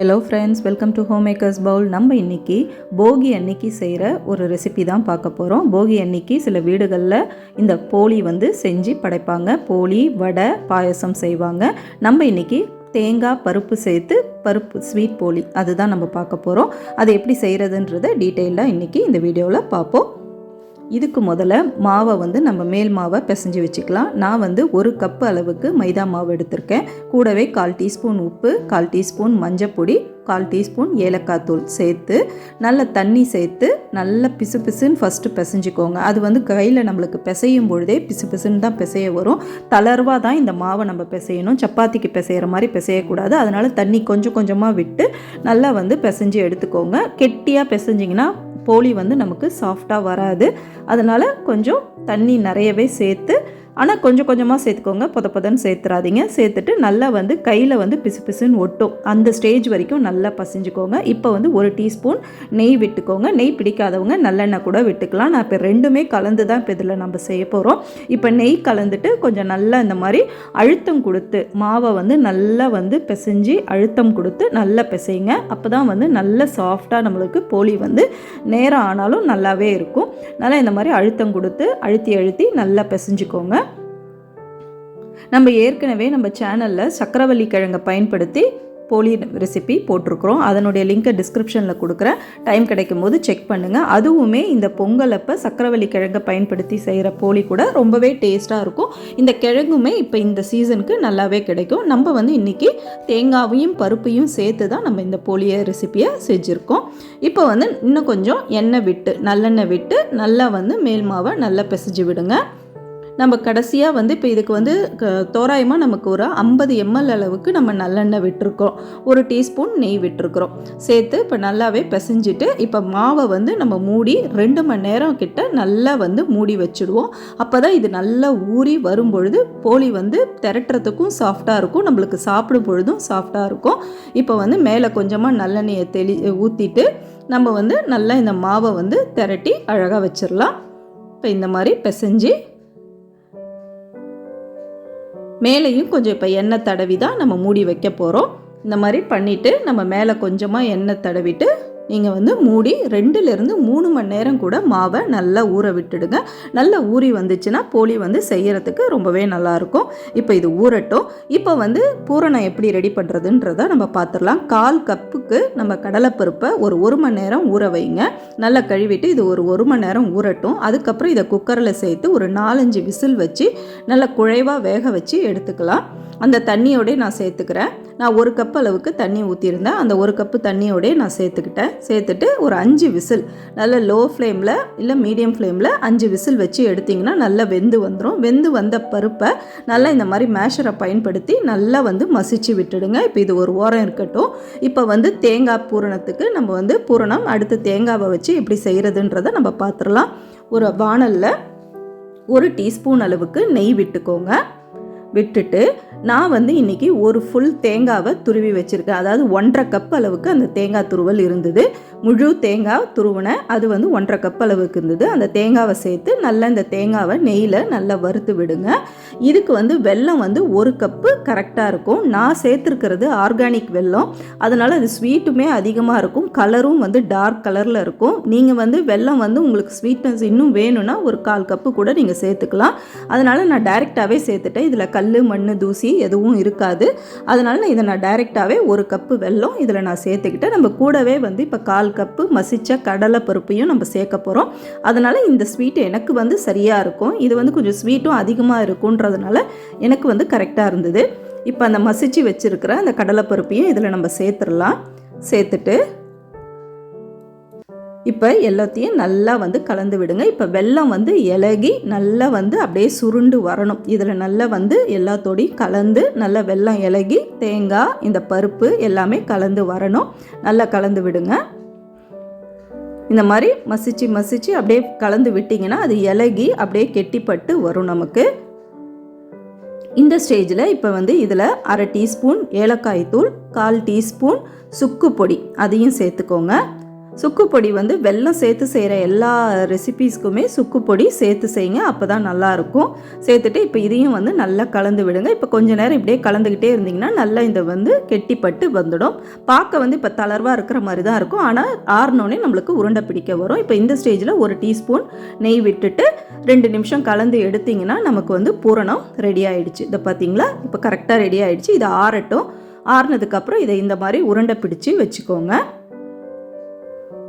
Hello friends welcome to home makers bowl நம்ம இன்னைக்கு போகி அன்னைக்கு செய்கிற ஒரு ரெசிபி தான் பார்க்க போகிறோம் போகி அன்னைக்கு சில வீடுகளில் இந்த போளி வந்து செஞ்சு படைப்பாங்க. போளி வடை பாயசம் செய்வாங்க. நம்ம இன்னைக்கு தேங்காய் பருப்பு சேர்த்து பருப்பு ஸ்வீட் போளி அதுதான் நம்ம பார்க்க போகிறோம் அதை எப்படி செய்கிறதுன்றதை டீட்டெயிலாக இன்றைக்கி இந்த வீடியோவில் பார்ப்போம். இதுக்கு முதல்ல மாவை வந்து நம்ம மேல் மாவை பிசைஞ்சு வச்சுக்கலாம். நான் வந்து ஒரு கப்பு அளவுக்கு மைதா மாவு எடுத்திருக்கேன். கூடவே கால் டீஸ்பூன் உப்பு கால் டீஸ்பூன் மஞ்சப்பொடி கால் டீஸ்பூன் ஏலக்காய் தூள் சேர்த்து நல்ல தண்ணி சேர்த்து நல்ல பிசு பிசுன்னு ஃபஸ்ட்டு பிசைஞ்சிக்கோங்க. அது வந்து கையில் நம்மளுக்கு பிசையும் பொழுதே பிசு பிசுன்னு தான் பிசைய வரும். தளர்வாக தான் இந்த மாவை நம்ம பிசையணும். சப்பாத்திக்கு பிசைகிற மாதிரி பிசையக்கூடாது. அதனால் தண்ணி கொஞ்சம் கொஞ்சமாக விட்டு நல்லா வந்து பிசைஞ்சு எடுத்துக்கோங்க. கெட்டியாக பிசைஞ்சிங்கன்னா போலி வந்து நமக்கு சாஃப்டாக வராது. அதனால் கொஞ்சம் தண்ணி நிறையவே சேர்த்து ஆனால் கொஞ்சம் கொஞ்சமாக சேர்த்துக்கோங்க. பொத பொதன்னு சேர்த்துறாதீங்க. சேர்த்துட்டு நல்லா வந்து கையில் வந்து பிசு பிசுன்னு ஒட்டும். அந்த ஸ்டேஜ் வரைக்கும் நல்லா பசிஞ்சுக்கோங்க. இப்போ வந்து ஒரு டீஸ்பூன் நெய் விட்டுக்கோங்க. நெய் பிடிக்காதவங்க நல்லெண்ணெய் கூட விட்டுக்கலாம். நான் இப்போ ரெண்டுமே கலந்து தான் இப்போ இதில் நம்ம செய்ய போகிறோம் இப்போ நெய் கலந்துட்டு கொஞ்சம் நல்லா இந்த மாதிரி அழுத்தம் கொடுத்து மாவை வந்து நல்லா வந்து பிசைஞ்சு அழுத்தம் கொடுத்து நல்லா பிசைங்க. அப்போ தான் வந்து நல்ல சாஃப்டாக நம்மளுக்கு போலி வந்து நேரம் ஆனாலும் நல்லாவே இருக்கும். நல்லா இந்த மாதிரி அழுத்தம் கொடுத்து அழுத்தி அழுத்தி நல்லா பிசைஞ்சுக்கோங்க. நம்ம ஏற்கனவே நம்ம சேனலில் சக்கரவள்ளி கிழங்கை பயன்படுத்தி போலி ரெசிபி போட்டிருக்கிறோம். அதனுடைய லிங்க்கை டிஸ்கிரிப்ஷனில் கொடுக்குறேன். டைம் கிடைக்கும் போது செக் பண்ணுங்கள் அதுவுமே இந்த பொங்கல் அப்போ சக்கரவள்ளி கிழங்கை பயன்படுத்தி செய்கிற போலி கூட ரொம்பவே டேஸ்ட்டாக இருக்கும். இந்த கிழங்குமே இப்போ இந்த சீசனுக்கு நல்லாவே கிடைக்கும். நம்ம வந்து இன்றைக்கி தேங்காவையும் பருப்பையும் சேர்த்து தான் நம்ம இந்த போலிய ரெசிப்பியை செஞ்சுருக்கோம். இப்போ வந்து இன்னும் கொஞ்சம் எண்ணெய் விட்டு நல்லெண்ணெய் விட்டு நல்லா வந்து மேல் மாவை நல்லா பிசைஞ்சு விடுங்க. நம்ம கடைசியாக வந்து இப்போ இதுக்கு வந்து தோராயமாக நமக்கு ஒரு ஐம்பது எம்எல் அளவுக்கு நம்ம நல்லெண்ணெய் விட்டுருக்கோம் ஒரு டீஸ்பூன் நெய் விட்டுருக்குறோம். சேர்த்து இப்போ நல்லாவே பிசைஞ்சிட்டு இப்போ மாவை வந்து நம்ம மூடி ரெண்டு மணி நேரம் கிட்ட நல்லா வந்து மூடி வச்சுடுவோம். அப்போ தான் இது நல்லா ஊறி வரும் பொழுது போலி வந்து திரட்டுறதுக்கும் சாஃப்டாக இருக்கும். நம்மளுக்கு சாப்பிடும் பொழுதும் சாஃப்டாக இருக்கும். இப்போ வந்து மேலே கொஞ்சமாக நல்லெண்ணெயை தெளி ஊற்றிட்டு நம்ம வந்து நல்லா இந்த மாவை வந்து திரட்டி அழகாக வச்சிடலாம் இப்போ இந்த மாதிரி பிசைஞ்சு மேலேயும் கொஞ்சம் இப்போ எண்ணெய் தடவி தான் நம்ம மூடி வைக்க போகிறோம் இந்த மாதிரி பண்ணிவிட்டு நம்ம மேலே கொஞ்சமாக எண்ணெய் தடவிட்டு நீங்கள் வந்து மூடி ரெண்டுலேருந்து மூணு மணி நேரம் கூட மாவை நல்லா ஊற விட்டுடுங்க. நல்லா ஊறி வந்துச்சுன்னா போலி வந்து செய்கிறதுக்கு ரொம்பவே நல்லாயிருக்கும். இப்போ இது ஊறட்டும். இப்போ வந்து பூரணம் எப்படி ரெடி பண்ணுறதுன்றத நம்ம பார்த்துடலாம். கால் கப்புக்கு நம்ம கடலைப்பருப்பை ஒரு ஒரு மணி நேரம் ஊற வைங்க. நல்லா கழுவிட்டு இது ஒரு ஒரு மணி நேரம் ஊறட்டும். அதுக்கப்புறம் இதை குக்கரில் சேர்த்து ஒரு நாலஞ்சு விசில் வச்சு நல்லா குழைவாக வேக வச்சு எடுத்துக்கலாம். அந்த தண்ணியோடய நான் சேர்த்துக்கிறேன். நான் ஒரு கப் அளவுக்கு தண்ணி ஊற்றியிருந்தேன் அந்த ஒரு கப்பு தண்ணியோடய நான் சேர்த்துக்கிட்டேன். சேர்த்துட்டு ஒரு அஞ்சு விசில் நல்ல லோ ஃப்ளேமில் இல்லை மீடியம் ஃப்ளேமில் அஞ்சு விசில் வச்சு எடுத்திங்கன்னா நல்லா வெந்து வந்துடும் வெந்து வந்த பருப்பை நல்லா இந்த மாதிரி மேஷரை பயன்படுத்தி நல்லா வந்து மசிச்சு விட்டுடுங்க. இப்போ இது ஒரு ஓரம் இருக்கட்டும். இப்போ வந்து தேங்காய் பூரணத்துக்கு நம்ம வந்து பூரணம் அடுத்து தேங்காவை வச்சு எப்படி செய்கிறதுன்றதை நம்ம பார்த்துடலாம் ஒரு வானலில் ஒரு டீஸ்பூன் அளவுக்கு நெய் விட்டுக்கோங்க. விட்டுட்டு நான் வந்து இன்றைக்கி ஒரு ஃபுல் தேங்காவை துருவி வச்சுருக்கேன். அதாவது ஒன்றரை கப் அளவுக்கு அந்த தேங்காய் துருவல் இருந்தது. முழு தேங்காய் துருவினேன் அது வந்து ஒன்றரை கப் அளவுக்கு இருந்தது. அந்த தேங்காவை சேர்த்து நல்லா இந்த தேங்காவை நெய்யில் நல்லா வறுத்து விடுங்க. இதுக்கு வந்து வெல்லம் வந்து ஒரு கப்பு கரெக்டாக இருக்கும். நான் சேர்த்துருக்கிறது ஆர்கானிக் வெல்லம். அதனால் அது ஸ்வீட்டுமே அதிகமாக இருக்கும். கலரும் வந்து டார்க் கலரில் இருக்கும். நீங்கள் வந்து வெல்லம் வந்து உங்களுக்கு ஸ்வீட்னஸ் இன்னும் வேணும்னா ஒரு கால் கப்பு கூட நீங்கள் சேர்த்துக்கலாம். அதனால் நான் டைரெக்டாகவே சேர்த்துட்டேன். இதில் கல் மண் தூசி எதுவும் இருக்காது. அதனால் இதை நான் டைரெக்டாகவே ஒரு கப்பு வெல்லம் இதில் நான் சேர்த்துக்கிட்டேன் நம்ம கூடவே வந்து இப்போ கால் கப்பு மசித்த கடலை பருப்பையும் நம்ம சேர்க்க போகிறோம் அதனால் இந்த ஸ்வீட் எனக்கு வந்து சரியாக இருக்கும். இது வந்து கொஞ்சம் ஸ்வீட்டும் அதிகமாக இருக்குன்றதுனால எனக்கு வந்து கரெக்டாக இருந்தது. இப்போ அந்த மசிச்சு வச்சுருக்கிற அந்த கடலைப்பருப்பையும் இதில் நம்ம சேர்த்துடலாம். சேர்த்துட்டு இப்போ எல்லாத்தையும் நல்லா வந்து கலந்து விடுங்க. இப்போ வெல்லம் வந்து இலகி நல்லா வந்து அப்படியே சுருண்டு வரணும். இதில் நல்லா வந்து எல்லாத்தோடையும் கலந்து நல்லா வெல்லம் இலகி தேங்காய் இந்த பருப்பு எல்லாமே கலந்து வரணும். நல்லா கலந்து விடுங்க. இந்த மாதிரி மசிச்சு மசிச்சு அப்படியே கலந்து விட்டிங்கன்னா அது இலகி அப்படியே கெட்டிப்பட்டு வரும் நமக்கு. இந்த ஸ்டேஜில் இப்போ வந்து இதில் அரை டீஸ்பூன் ஏலக்காய் தூள் கால் டீஸ்பூன் சுக்கு பொடி அதையும் சேர்த்துக்கோங்க. சுக்கு பொடி வந்து வெல்லம் சேர்த்து செய்கிற எல்லா ரெசிபீஸ்க்குமே சுக்கு பொடி சேர்த்து செய்யுங்க. அப்போ தான் நல்லாயிருக்கும். சேர்த்துட்டு இப்போ இதையும் வந்து நல்லா கலந்து விடுங்க. இப்போ கொஞ்ச நேரம் இப்படியே கலந்துக்கிட்டே இருந்தீங்கன்னா நல்லா இந்த வந்து கெட்டிப்பட்டு வந்துடும். பார்க்க வந்து இப்போ தளர்வாக இருக்கிற மாதிரி தான் இருக்கும். ஆனால் ஆறினோடனே நம்மளுக்கு உருண்டை பிடிக்க வரும். இப்போ இந்த ஸ்டேஜில் ஒரு டீஸ்பூன் நெய் விட்டுட்டு ரெண்டு நிமிஷம் கலந்து எடுத்தீங்கன்னா நமக்கு வந்து பூரணம் ரெடி ஆகிடுச்சு இதை பார்த்தீங்களா இப்போ கரெக்டாக ரெடி ஆகிடுச்சு இது ஆறட்டும். ஆறுனதுக்கப்புறம் இதை இந்த மாதிரி உருண்டை பிடிச்சி வச்சுக்கோங்க.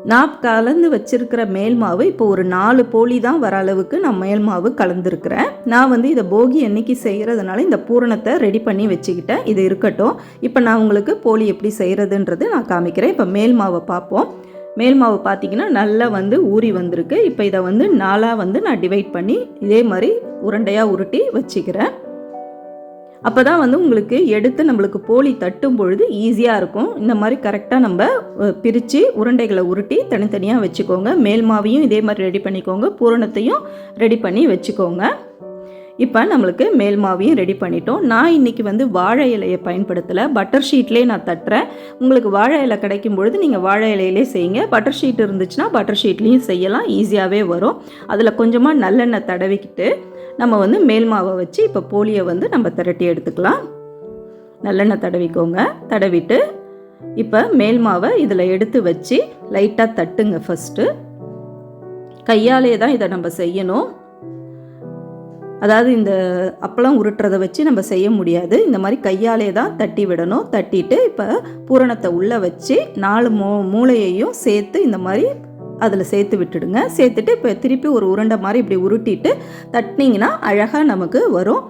நான் கலந்து வச்சிருக்கிற மேல் மாவு இப்போ ஒரு நாலு போலி தான் வர அளவுக்கு நான் மேல் மாவு கலந்துருக்கிறேன். நான் வந்து இதை போகி அன்னைக்கு செய்கிறதுனால இந்த பூரணத்தை ரெடி பண்ணி வச்சுக்கிட்டேன். இது இருக்கட்டும். இப்போ நான் உங்களுக்கு போலி எப்படி செய்கிறதுன்றது நான் காமிக்கிறேன். இப்போ மேல் மாவை பார்ப்போம். மேல் மாவு பார்த்தீங்கன்னா நல்லா வந்து ஊறி வந்திருக்கு. இப்போ இதை வந்து நாலாக வந்து நான் டிவைட் பண்ணி இதே மாதிரி உருண்டையாக உருட்டி வச்சுக்கிறேன். அப்போ தான் வந்து உங்களுக்கு எடுத்து நம்மளுக்கு போலி தட்டும் பொழுது ஈஸியாக இருக்கும். இந்த மாதிரி கரெக்டாக நம்ம பிரித்து உருண்டைகளை உருட்டி தனித்தனியாக வச்சுக்கோங்க. மேல் மாவையும் இதே மாதிரி ரெடி பண்ணிக்கோங்க. பூரணத்தையும் ரெடி பண்ணி வச்சுக்கோங்க. இப்போ நம்மளுக்கு மேல் மாவையும் ரெடி பண்ணிட்டோம். நான் இன்றைக்கி வந்து வாழை இலையை பயன்படுத்தலை. பட்டர் ஷீட்லேயே நான் தட்டுறேன். உங்களுக்கு வாழை இலை கிடைக்கும் பொழுது நீங்கள் வாழை இலையிலே செய்யுங்க. பட்டர் ஷீட் இருந்துச்சுன்னா பட்டர் ஷீட்லேயும் செய்யலாம். ஈஸியாகவே வரும். அதில் கொஞ்சமாக நல்லெண்ணெய் தடவிக்கிட்டு நம்ம வந்து மேல் மாவை வச்சு இப்போ போலியை வந்து நம்ம திரட்டி எடுத்துக்கலாம். நல்லெண்ணெய் தடவிக்கோங்க. தடவிட்டு இப்போ மேல் மாவை இதில் எடுத்து வச்சு லைட்டாக தட்டுங்க ஃபஸ்ட்டு கையாலே தான் இதை நம்ம செய்யணும். அதாவது இந்த அப்பளம் உருட்டுறதை வச்சு நம்ம செய்ய முடியாது. இந்த மாதிரி கையாலே தான் தட்டி விடணும். தட்டிட்டு இப்போ பூரணத்தை உள்ளே வச்சு நாலு மூ மூளையையும் சேர்த்து இந்த மாதிரி அதில் சேர்த்து விட்டுடுங்க. சேர்த்துட்டு இப்போ திருப்பி ஒரு உருண்டை மாதிரி இப்படி உருட்டிட்டு தட்டினீங்கன்னா அழகாக நமக்கு வரும்.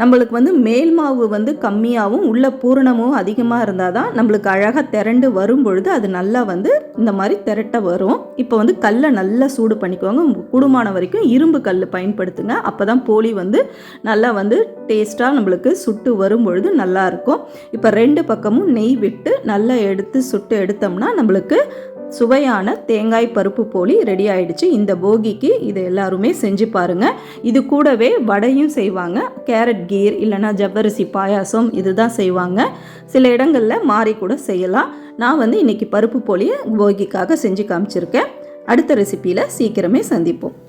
நம்மளுக்கு வந்து மேல் மாவு வந்து கம்மியாகவும் உள்ள பூரணமும் அதிகமாக இருந்தால் தான் நம்மளுக்கு அழகாக திரண்டு வரும் பொழுது அது நல்லா வந்து இந்த மாதிரி திரட்ட வரும். இப்போ வந்து கல்லை நல்லா சூடு பண்ணிக்கோங்க. கூடுமான வரைக்கும் இரும்பு கல் பயன்படுத்துங்க. அப்போ தான் போலி வந்து நல்லா வந்து டேஸ்ட்டாக நம்மளுக்கு சுட்டு வரும் பொழுது நல்லாயிருக்கும் இப்போ ரெண்டு பக்கமும் நெய் விட்டு நல்லா எடுத்து சுட்டு எடுத்தோம்னா நம்மளுக்கு சுவையான தேங்காய் பருப்பு போலி ரெடி ஆயிடுச்சு. இந்த போகிக்கு இது எல்லாருமே செஞ்சு பாருங்க. இது கூடவே வடையும் செய்வாங்க. கேரட் கீர் இல்லைனா ஜவ்வரிசி பாயாசம் இதுதான் செய்வாங்க. சில இடங்களில் மாறி கூட செய்யலாம். நான் வந்து இன்னைக்கு பருப்பு போலியை போகிக்காக செஞ்சு காமிச்சிருக்கேன். அடுத்த ரெசிப்பியில் சீக்கிரமே சந்திப்போம்.